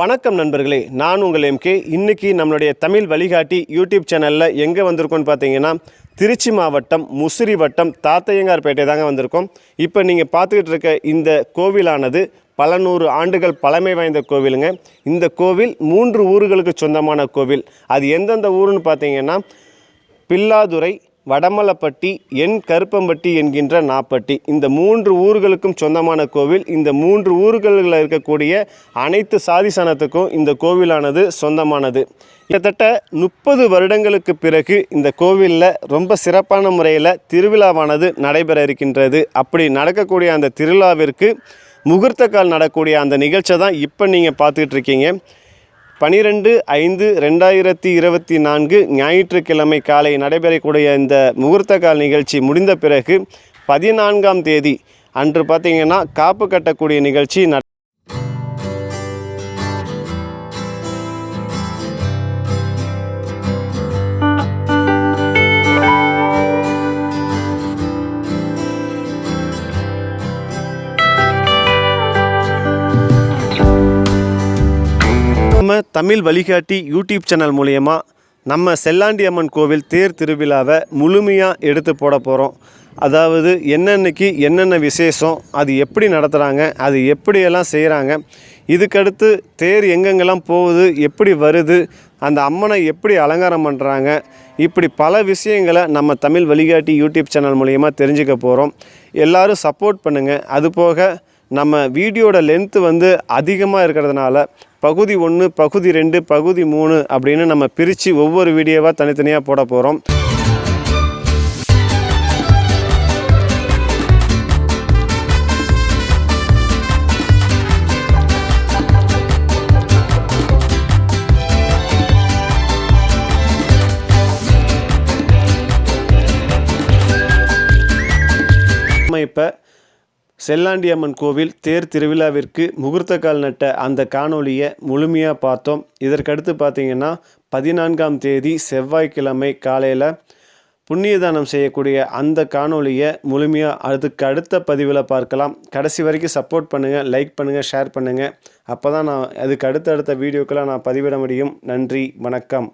வணக்கம் நண்பர்களே நான் உங்கள் எம்கே இன்றைக்கி நம்மளுடைய தமிழ் வழிகாட்டி யூடியூப் சேனலில் எங்கே வந்திருக்கோன்னு பார்த்தீங்கன்னா திருச்சி மாவட்டம் முசிறி வட்டம் தாத்தையங்கார்பேட்டை தாங்க வந்திருக்கோம். இப்போ நீங்கள் பார்த்துக்கிட்டு இருக்க இந்த கோவிலானது பல நூறு ஆண்டுகள் பழமை வாய்ந்த கோவிலுங்க. இந்த கோவில் மூன்று ஊர்களுக்கு சொந்தமான கோவில். அது எந்தெந்த ஊருன்னு பார்த்தீங்கன்னா பில்லாதுரை வடமலப்பட்டி என் கருப்பம்பட்டி என்கின்ற நாப்பட்டி. இந்த மூன்று ஊர்களுக்கும் சொந்தமான கோவில். இந்த மூன்று ஊர்களில் இருக்கக்கூடிய அனைத்து சாதி சனத்துக்கும் இந்த கோவிலானது சொந்தமானது. கிட்டத்தட்ட முப்பது வருடங்களுக்கு பிறகு இந்த கோவிலில் ரொம்ப சிறப்பான முறையில் திருவிழாவானது நடைபெற இருக்கின்றது. அப்படி நடக்கக்கூடிய அந்த திருவிழாவிற்கு முகூர்த்த கால் நடக்கக்கூடிய அந்த நிகழ்ச்சியை தான் இப்போ நீங்கள் பார்த்துக்கிட்டு இருக்கீங்க. பனிரெண்டு ஐந்து ரெண்டாயிரத்தி இருபத்தி நான்கு ஞாயிற்றுக்கிழமை காலை நடைபெறக்கூடிய இந்த முகூர்த்த கால் நிகழ்ச்சி முடிந்த பிறகு பதினான்காம் தேதி அன்று பார்த்தீங்கன்னா காப்பு கட்டக்கூடிய நிகழ்ச்சி நம்ம தமிழ் வழிகாட்டி யூடியூப் சேனல் மூலயமா நம்ம செல்லாண்டி அம்மன் கோவில் தேர் திருவிழாவை முழுமையாக எடுத்து போட போகிறோம் அதாவது என்னென்னைக்கு என்னென்ன விசேஷம் அது எப்படி நடத்துகிறாங்க அது எப்படியெல்லாம் செய்கிறாங்க இதுக்கடுத்து தேர் எங்கெங்கெல்லாம் போகுது எப்படி வருது அந்த அம்மனை எப்படி அலங்காரம் பண்ணுறாங்க இப்படி பல விஷயங்களை நம்ம தமிழ் வழிகாட்டி யூடியூப் சேனல் மூலயமா தெரிஞ்சுக்க போகிறோம் எல்லாரும் சப்போர்ட் பண்ணுங்கள் அது போக நம்ம வீடியோட லென்த்து வந்து அதிகமாக இருக்கிறதுனால பகுதி ஒன்று பகுதி ரெண்டு பகுதி மூணு அப்படின்னு நம்ம பிரித்து ஒவ்வொரு வீடியோவாக தனித்தனியாக போட போகிறோம் நம்ம இப்போ செல்லாண்டியம்மன் கோவில் தேர் திருவிழாவிற்கு முகூர்த்த கால் நட்ட அந்த காணொளியை முழுமையாக பார்த்தோம். இதற்கடுத்து பார்த்தீங்கன்னா பதினான்காம் தேதி செவ்வாய்க்கிழமை காலையில் புண்ணியதானம் செய்யக்கூடிய அந்த காணொளியை முழுமையாக அதுக்கு அடுத்த பதிவில் பார்க்கலாம். கடைசி வரைக்கும் சப்போர்ட் பண்ணுங்கள் லைக் பண்ணுங்கள் ஷேர் பண்ணுங்கள் அப்போ தான் நான் அதுக்கு அடுத்தடுத்த அடுத்த வீடியோக்கெல்லாம் நான் பதிவிட முடியும். நன்றி வணக்கம்.